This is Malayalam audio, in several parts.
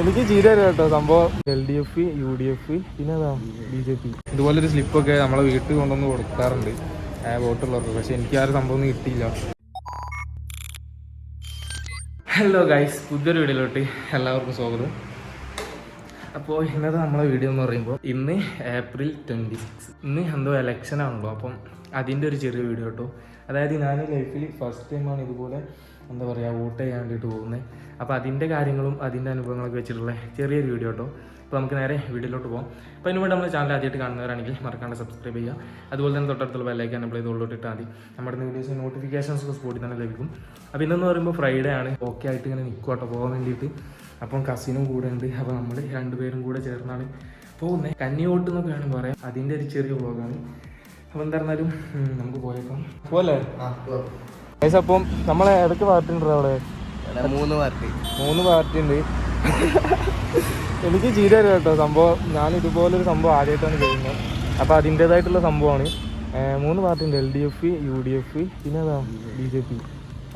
എനിക്ക് ചീര കേട്ടോ സംഭവം. L D F U D F പിന്നെ ബി ജെ പി. ഇതുപോലൊരു സ്ലിപ്പൊക്കെ നമ്മളെ വീട്ടിൽ കൊണ്ടുവന്ന് കൊടുക്കാറുണ്ട്. വോട്ടുള്ളവർക്ക്. പക്ഷെ എനിക്ക് ആ ഒരു സംഭവം ഒന്നും കിട്ടിയില്ല. ഹലോ ഗൈസ് പുതിയൊരു വീഡിയോയിലോട്ട് എല്ലാവർക്കും സ്വാഗതം. അപ്പോൾ ഇന്നത്തെ നമ്മളെ വീഡിയോ എന്ന് പറയുമ്പോൾ ഇന്ന് ഏപ്രിൽ ട്വന്റി സിക്സ്. ഇന്ന് എന്തോ എലക്ഷൻ ആണല്ലോ. അപ്പം അതിന്റെ ഒരു ചെറിയ വീഡിയോ കേട്ടോ. അതായത് ഞാൻ ലൈഫിൽ ഫസ്റ്റ് ടൈമാണ് ഇതുപോലെ എന്താ പറയുക വോട്ട് ചെയ്യാൻ വേണ്ടിയിട്ട് പോകുന്നത് അപ്പോൾ അതിന്റെ കാര്യങ്ങളും അതിന്റെ അനുഭവങ്ങളൊക്കെ വെച്ചിട്ടുള്ള ചെറിയൊരു വീഡിയോ കേട്ടോ. അപ്പോൾ നമുക്ക് നേരെ വീഡിയോയിലോട്ട് പോകാം അപ്പോൾ അതിന് വേണ്ടി നമ്മുടെ ചാനൽ ആദ്യമായിട്ട് കാണുന്നവരാണെങ്കിൽ മറക്കാണ്ട് സബ്സ്ക്രൈബ് ചെയ്യുക. അതുപോലെ തന്നെ തൊട്ടടുത്തുള്ള ഇത് ഉള്ളോട്ട് ഇട്ടാൽ മതി. നമ്മുടെ വീഡിയോസ് നോട്ടിഫിക്കേഷൻസ് ഒക്കെ സ്പോട്ടിൽ തന്നെ ലഭിക്കും. അപ്പോൾ ഇന്നെന്ന് പറയുമ്പോൾ ഫ്രൈഡേ ആണ്. ഓക്കെ ആയിട്ട് ഇങ്ങനെ നിൽക്കും കേട്ടോ പോകാൻ വേണ്ടിയിട്ട്. അപ്പം കസിനും കൂടെ ഉണ്ട്. അപ്പോൾ നമ്മൾ രണ്ടുപേരും കൂടെ ചേർന്നാണ് പോകുന്നത് കന്നിയോട്ട് എന്നൊക്കെ വേണം പറയാം. അതിന്റെ ഒരു ചെറിയ വ്ളോഗാണ് അപ്പോൾ എന്തായിരുന്നാലും നമുക്ക് പോയേക്കാം. പോലെ അപ്പം നമ്മളെ ഏതൊക്കെ പാർട്ടി ഉണ്ട് അവിടെ മൂന്ന് പാർട്ടി. മൂന്ന് പാർട്ടി ഉണ്ട് എനിക്ക് ചീര കേട്ടോ. സംഭവം ഞാൻ ഇതുപോലൊരു സംഭവം ആദ്യമായിട്ടാണ് ചെയ്യുന്നത്. അപ്പോൾ അതിന്റേതായിട്ടുള്ള സംഭവമാണ്. മൂന്ന് പാർട്ടി ഉണ്ട് L D F U D F പിന്നെ അതാ ബി ജെ പി.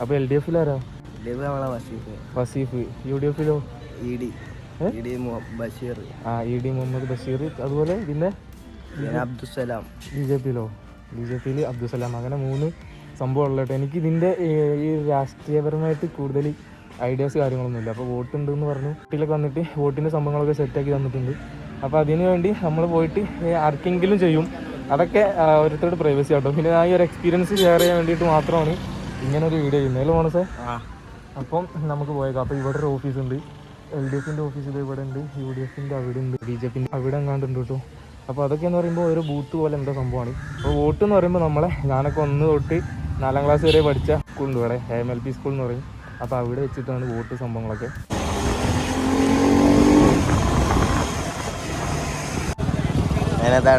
അപ്പോൾ എൽ ഡി എഫിൽ ആരാ വസീഫ്. യു ഡി എഫിലോ? ബഷീർ. ആ ഇ ഡി മുഹമ്മദ് ബഷീർ. അതുപോലെ പിന്നെ പിന്നെ അബ്ദുസലാം ബി ജെ പിയിലോ ബി ജെ പിയിൽ അബ്ദുസലാം അങ്ങനെ മൂന്ന് സംഭവം ഉള്ള കേട്ടോ എനിക്ക് ഇതിന്റെ ഈ രാഷ്ട്രീയപരമായിട്ട് കൂടുതൽ ഐഡിയാസ് കാര്യങ്ങളൊന്നുമില്ല. അപ്പോൾ വോട്ട് ഉണ്ടെന്ന് പറഞ്ഞു. വീട്ടിലൊക്കെ വന്നിട്ട് വോട്ടിന്റെ സംഭവങ്ങളൊക്കെ സെറ്റാക്കി തന്നിട്ടുണ്ട്. അപ്പോൾ അതിന് വേണ്ടി നമ്മൾ പോയിട്ട് ആർക്കെങ്കിലും ചെയ്യും. അതൊക്കെ ഓരോരുത്തരുടെ പ്രൈവസി ആട്ടോ. പിന്നെ ആ ഈ ഒരു എക്സ്പീരിയൻസ് ഷെയർ ചെയ്യാൻ വേണ്ടിയിട്ട് മാത്രമാണ് ഇങ്ങനെ ഒരു വീഡിയോ ചെയ്യുന്നത്. അല്ലേ മോണസേ അപ്പം നമുക്ക് പോയേക്കാം. അപ്പോൾ ഇവിടെ ഒരു ഓഫീസ് ഉണ്ട്. എൽ ഡി എഫിന്റെ ഓഫീസ് ഇത് ഇവിടെ ഉണ്ട്. യു ഡി എഫിന്റെ അവിടെ ഉണ്ട്. ബി ജെ പിന്റെ അവിടെ എങ്ങാണ്ടുണ്ട് കേട്ടോ. അപ്പോൾ അതൊക്കെ എന്ന് പറയുമ്പോൾ ഒരു ബൂത്ത് പോലെ എന്താ സംഭവമാണ് അപ്പോൾ വോട്ട് എന്ന് പറയുമ്പോൾ നമ്മളെ ഞാനൊക്കെ ഒന്ന് തൊട്ട് നാലാം ക്ലാസ് വരെ പഠിച്ച സ്കൂളുണ്ട് ഇവിടെ എം എൽ പി സ്കൂൾ എന്ന് പറയും. അപ്പോൾ അവിടെ വെച്ചിട്ടാണ് വോട്ട് സംഭവങ്ങളൊക്കെ.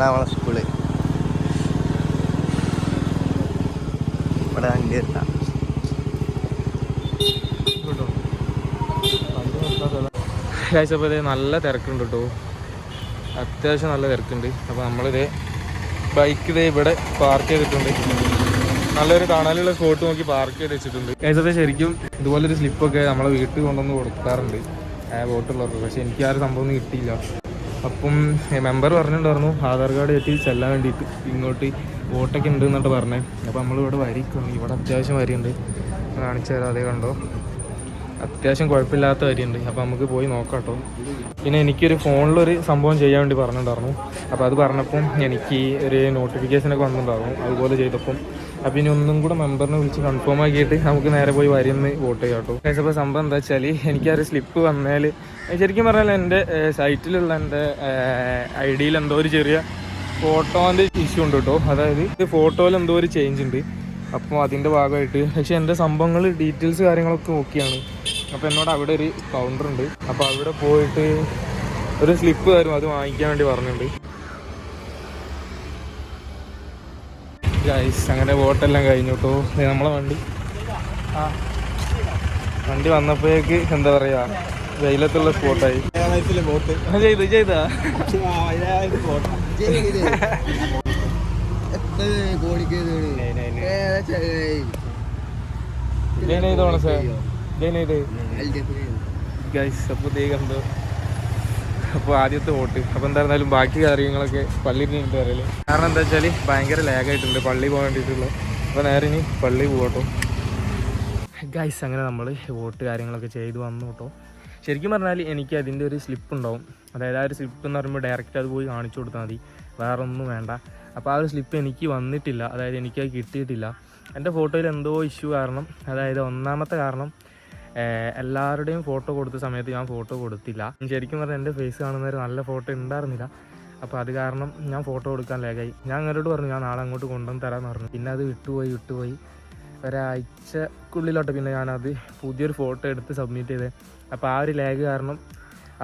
നമ്മളെ സ്കൂൾ ഇവിടെ വണ്ടി എത്താം അപ്പോൾ കഴിച്ചപ്പോൾ നല്ല തിരക്കുണ്ട് കേട്ടോ അത്യാവശ്യം നല്ല തിരക്കുണ്ട്. അപ്പോൾ നമ്മളിത് ബൈക്ക് ഇതേ ഇവിടെ പാർക്ക് ചെയ്തിട്ടുണ്ട്. നല്ലൊരു തണലുള്ള സ്പോട്ട് നോക്കി പാർക്ക് ചെയ്ത് വെച്ചിട്ടുണ്ട്. കേസത്തെ ശരിക്കും ഇതുപോലൊരു സ്ലിപ്പൊക്കെ നമ്മളെ വീട്ടിൽ കൊണ്ടുവന്ന് കൊടുക്കാറുണ്ട്. ബോട്ടുള്ളവർക്ക് പക്ഷെ എനിക്ക് ആ ഒരു സംഭവം ഒന്നും കിട്ടിയില്ല. അപ്പം മെമ്പർ പറഞ്ഞിട്ടുണ്ടായിരുന്നു ആധാർ കാർഡ് കയറ്റി ചെല്ലാൻ വേണ്ടിയിട്ട് ഇങ്ങോട്ട് ബോട്ടൊക്കെ ഉണ്ട് എന്നിട്ട് പറഞ്ഞേ. അപ്പോൾ നമ്മളിവിടെ വരിക്കും ഇവിടെ അത്യാവശ്യം വരിയുണ്ട്. കാണിച്ചു തരാം. അതേ കണ്ടോ? അത്യാവശ്യം കുഴപ്പമില്ലാത്ത വരിയുണ്ട്. അപ്പോൾ നമുക്ക് പോയി നോക്കാം കേട്ടോ. പിന്നെ എനിക്കൊരു ഫോണിലൊരു സംഭവം ചെയ്യാൻ വേണ്ടി പറഞ്ഞിട്ടുണ്ടായിരുന്നു. അപ്പോൾ അത് പറഞ്ഞപ്പം എനിക്ക് ഒരു നോട്ടിഫിക്കേഷനൊക്കെ വന്നിട്ടുണ്ടായിരുന്നു. അതുപോലെ ചെയ്തപ്പം അപ്പം ഇനി ഒന്നും കൂടെ മെമ്പറിനെ വിളിച്ച് കൺഫേം ആക്കിയിട്ട് നമുക്ക് നേരെ പോയി വരിയെന്ന് വോട്ട് ചെയ്യാം കേട്ടോ. അപ്പോൾ സംഭവം എന്താ വെച്ചാൽ എനിക്ക് ആ ഒരു സ്ലിപ്പ് വന്നാൽ ശരിക്കും പറഞ്ഞാൽ എന്റെ സൈറ്റിലുള്ള എന്റെ ഐ ഡിയിൽ എന്തോ ഒരു ചെറിയ ഫോട്ടോന്റെ ഇഷ്യൂ ഉണ്ട് കേട്ടോ. അതായത് ഫോട്ടോയിൽ എന്തോ ഒരു ചേഞ്ച് ഉണ്ട്. അപ്പോൾ അതിന്റെ ഭാഗമായിട്ട് പക്ഷേ എന്റെ സംഭവങ്ങൾ ഡീറ്റെയിൽസ് കാര്യങ്ങളൊക്കെ ഓക്കെയാണ് അപ്പോൾ എന്നോട് അവിടെ ഒരു കൗണ്ടർ ഉണ്ട്. അപ്പോൾ അവിടെ പോയിട്ട് ഒരു സ്ലിപ്പ് തരും അത് വാങ്ങിക്കാൻ വേണ്ടി പറഞ്ഞിട്ടുണ്ട്. ഗൈസ് അങ്ങനെ വോട്ടെല്ലാം കഴിഞ്ഞു കേട്ടോ നമ്മളെ വണ്ടി. ആ. വണ്ടി വന്നപ്പോഴേക്ക് എന്താ പറയുക വെയിലത്തുള്ള സ്പോട്ടായി. ചെയ്ത് ചെയ്തോണ സാർ. ജൈൻ ചെയ്ത് ഗൈസ് അപ്പോൾ ദേ കണ്ടു. അപ്പോൾ ആദ്യത്തെ വോട്ട്. അപ്പോൾ എന്തായിരുന്നാലും ബാക്കി കാര്യങ്ങളൊക്കെ പള്ളിയിൽ നിന്നിട്ട് പറയൽ? കാരണം എന്താ വെച്ചാൽ ഭയങ്കര ലാഗായിട്ടുണ്ട് പള്ളി പോകാൻ വേണ്ടിയിട്ടുള്ള. അപ്പോൾ നേരെ ഇനി പള്ളി പോകട്ടോ. ഗൈസ് അങ്ങനെ നമ്മൾ വോട്ട് കാര്യങ്ങളൊക്കെ ചെയ്ത് വന്നു കേട്ടോ. ശരിക്കും പറഞ്ഞാൽ എനിക്ക് അതിന്റെ ഒരു സ്ലിപ്പ് ഉണ്ടാവും. അതായത് ആ ഒരു സ്ലിപ്പ് എന്ന് പറയുമ്പോൾ ഡയറക്റ്റ് അത് പോയി കാണിച്ചു കൊടുത്താൽ മതി. വേറെ ഒന്നും വേണ്ട. അപ്പോൾ ആ ഒരു സ്ലിപ്പ് എനിക്ക് വന്നിട്ടില്ല. അതായത് എനിക്ക് കിട്ടിയിട്ടില്ല. എന്റെ ഫോട്ടോയിൽ എന്തോ ഇഷ്യൂ കാരണം അതായത് ഒന്നാമത്തെ കാരണം എല്ലാവരുടെയും ഫോട്ടോ കൊടുത്ത സമയത്ത് ഞാൻ ഫോട്ടോ കൊടുത്തില്ല. ശരിക്കും പറഞ്ഞാൽ എന്റെ ഫേസ് കാണുന്നവർ നല്ല ഫോട്ടോ ഉണ്ടായിരുന്നില്ല. അപ്പോൾ അത് കാരണം ഞാൻ ഫോട്ടോ കൊടുക്കാൻ ലേഖായി ഞാൻ അങ്ങോട്ട് പറഞ്ഞു ഞാൻ നാളെ അങ്ങോട്ട് കൊണ്ടുവന്ന് തരാമെന്ന് പറഞ്ഞു. പിന്നെ അത് വിട്ടുപോയി വിട്ടുപോയി. ഒരാഴ്ചക്കുള്ളിലോട്ട് പിന്നെ ഞാനത് പുതിയൊരു ഫോട്ടോ എടുത്ത് സബ്മിറ്റ് ചെയ്തത് അപ്പോൾ ആ ഒരു ലാഗ് കാരണം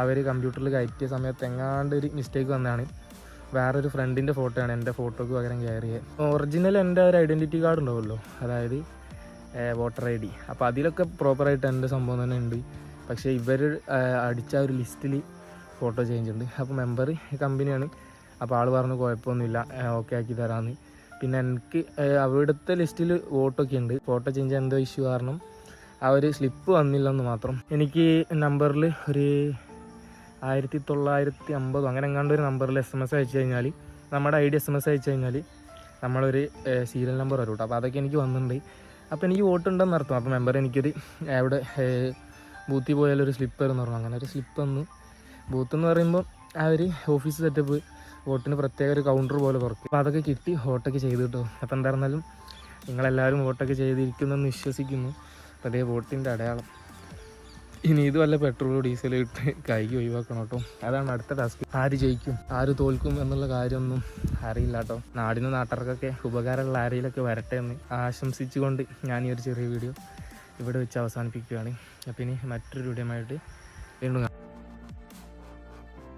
അവർ കമ്പ്യൂട്ടറിൽ കയറ്റിയ സമയത്ത് എങ്ങാണ്ട് ഒരു മിസ്റ്റേക്ക് വന്നതാണ്. വേറൊരു ഫ്രണ്ടിന്റെ ഫോട്ടോയാണ് എന്റെ ഫോട്ടോക്ക് പകരം കയറിയത് ഒറിജിനൽ എന്റെ ഒരു ഐഡന്റിറ്റി കാർഡ് ഉണ്ടാവുമല്ലോ. അതായത് വോട്ടർ ഐ ഡി. അപ്പോൾ അതിലൊക്കെ പ്രോപ്പറായിട്ട് എന്റെ സംഭവം തന്നെ ഉണ്ട്. പക്ഷേ ഇവർ അടിച്ച ഒരു ലിസ്റ്റിൽ ഫോട്ടോ ചേഞ്ച് ഉണ്ട്. അപ്പോൾ മെമ്പർ കമ്പനിയാണ്. അപ്പോൾ ആൾ പറഞ്ഞു കുഴപ്പമൊന്നുമില്ല. ഓക്കെ ആക്കി തരാമെന്ന് പിന്നെ എനിക്ക് അവിടുത്തെ ലിസ്റ്റിൽ വോട്ടൊക്കെ ഉണ്ട്. ഫോട്ടോ ചേഞ്ച് എന്തോ ഇഷ്യൂ കാരണം ആ ഒരു സ്ലിപ്പ് വന്നില്ലെന്ന് മാത്രം. എനിക്ക് നമ്പറിൽ ഒരു ആയിരത്തി തൊള്ളായിരത്തി അമ്പതോ അങ്ങനെ എങ്ങാണ്ട് ഒരു നമ്പറിൽ എസ് എം എസ് അയച്ചു കഴിഞ്ഞാൽ നമ്മുടെ I D S M S അയച്ചു കഴിഞ്ഞാൽ നമ്മളൊരു സീരിയൽ നമ്പർ വരും കേട്ടോ അപ്പോൾ അതൊക്കെ എനിക്ക് വന്നിട്ടുണ്ട് അപ്പോൾ എനിക്ക് വോട്ട് ഉണ്ടെന്ന് അർത്ഥം. അപ്പോൾ മെമ്പർ എനിക്കൊരു അവിടെ ബൂത്തിൽ പോയാലൊരു സ്ലിപ്പർ എന്ന് പറഞ്ഞു. അങ്ങനെ ഒരു സ്ലിപ്പ് തന്നു. ബൂത്ത് എന്ന് പറയുമ്പോൾ ആ ഒരു ഓഫീസ് സെറ്റപ്പ് വോട്ടിന് പ്രത്യേക ഒരു കൗണ്ടർ പോലെ തുറക്കും. അപ്പോൾ അതൊക്കെ കിട്ടി വോട്ടൊക്കെ ചെയ്തു കേട്ടോ അപ്പോൾ എന്തായിരുന്നാലും നിങ്ങളെല്ലാവരും വോട്ടൊക്കെ ചെയ്തിരിക്കുന്നെന്ന് വിശ്വസിക്കുന്നു. അതേ വോട്ടിന്റെ അടയാളം. ഇനി ഇത് വല്ല പെട്രോളോ ഡീസലോ ഇട്ട് കൈക്ക് ഒഴിവാക്കണം കേട്ടോ. അതാണ് അടുത്ത ടാസ്ക് ആര് ജയിക്കും? ആര് തോൽക്കും എന്നുള്ള കാര്യമൊന്നും അറിയില്ല കേട്ടോ നാടിനും നാട്ടുകാർക്കൊക്കെ ഉപകാരമുള്ള ആരെയിലൊക്കെ വരട്ടെ എന്ന് ആശംസിച്ചുകൊണ്ട് ഞാൻ ഈ ഒരു ചെറിയ വീഡിയോ ഇവിടെ വെച്ച് അവസാനിപ്പിക്കുകയാണ്. അപ്പം ഇനി മറ്റൊരു വീഡിയോ ആയിട്ട് വീണ്ടും